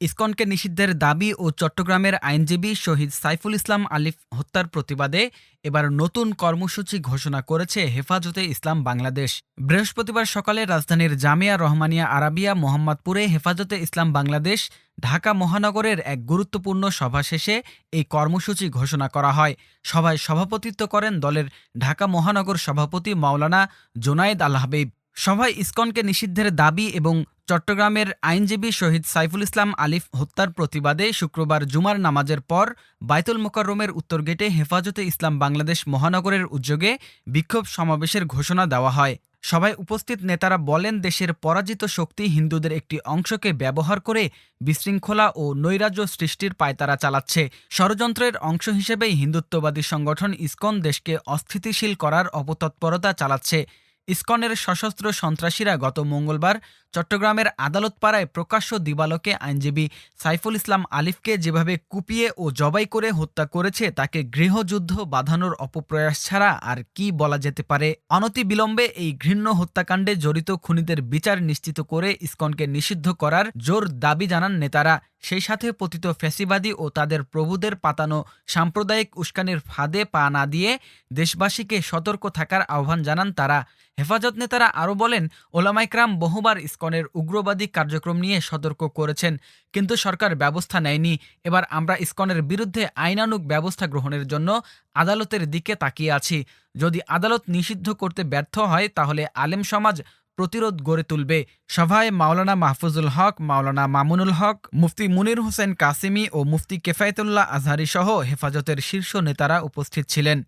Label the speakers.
Speaker 1: ইসকনকে নিষিদ্ধের দাবি ও চট্টগ্রামের আইনজীবী শহীদ সাইফুল ইসলাম আলিফ হত্যার প্রতিবাদে এবার নতুন কর্মসূচি ঘোষণা করেছে হেফাজতে ইসলাম বাংলাদেশ। বৃহস্পতিবার সকালে রাজধানীর জামিয়া রহমানিয়া আরাবিয়া মোহাম্মদপুরে হেফাজতে ইসলাম বাংলাদেশ ঢাকা মহানগরের এক গুরুত্বপূর্ণ সভা শেষে এই কর্মসূচি ঘোষণা করা হয়। সভায় সভাপতিত্ব করেন দলের ঢাকা মহানগর সভাপতি মাওলানা জোনায়েদ আল হাবিব। সভায় ইসকনকে নিষিদ্ধের দাবি এবং চট্টগ্রামের আইনজীবী শহীদ সাইফুল ইসলাম আলিফ হত্যার প্রতিবাদে শুক্রবার জুমার নামাজের পর বাইতুল মোকাররমের উত্তর গেটে হেফাজতে ইসলাম বাংলাদেশ মহানগরের উদ্যোগে বিক্ষোভ সমাবেশের ঘোষণা দেওয়া হয়। সভায় উপস্থিত নেতারা বলেন, দেশের পরাজিত শক্তি হিন্দুদের একটি অংশকে ব্যবহার করে বিশৃঙ্খলা ও নৈরাজ্য সৃষ্টির পায়তারা চালাচ্ছে। ষড়যন্ত্রের অংশ হিসেবেই হিন্দুত্ববাদী সংগঠন ইসকন দেশকে অস্থিতিশীল করার অপতৎপরতা চালাচ্ছে। ইসকনের সশস্ত্র সন্ত্রাসীরা গত মঙ্গলবার চট্টগ্রামের আদালত আদালতপাড়ায় প্রকাশ্য দিবালকে আইনজীবী সাইফুল ইসলাম আলিফকে যেভাবে কুপিয়ে ও জবাই করে হত্যা করেছে, তাকে গৃহযুদ্ধ বাঁধানোর অপপ্রয়াস ছাড়া আর কি বলা যেতে পারে? অনতি বিলম্বে এই ঘৃণ্য হত্যাকাণ্ডে জড়িত খুনিদের বিচার নিশ্চিত করে ইসকনকে নিষিদ্ধ করার জোর দাবি জানান নেতারা। সেই সাথে পতিত ফ্যাসিবাদী ও তাদের প্রভুদের পাতানো সাম্প্রদায়িক উস্কানির ফাঁদে পা না দিয়ে দেশবাসীকে সতর্ক থাকার আহ্বান জানান তারা। হেফাজত নেতারা আরও বলেন, ওলামাইকরাম বহুবার ইসকনের উগ্রবাদী কার্যক্রম নিয়ে সতর্ক করেছেন, কিন্তু সরকার ব্যবস্থা নেয়নি। এবার আমরা ইসকনের বিরুদ্ধে আইনানুগ ব্যবস্থা গ্রহণের জন্য আদালতের দিকে তাকিয়ে আছি। যদি আদালত নিষিদ্ধ করতে ব্যর্থ হয়, তাহলে আলেম সমাজ প্রতিরোধ গড়ে তুলবে। সভায় মাওলানা মাহফুজুল হক, মাওলানা মামুনুল হক, মুফতি মুনির হোসেন কাসিমি ও মুফতি কেফায়েতুল্লাহ আজহারি সহ হেফাজতের শীর্ষ নেতারা উপস্থিত ছিলেন।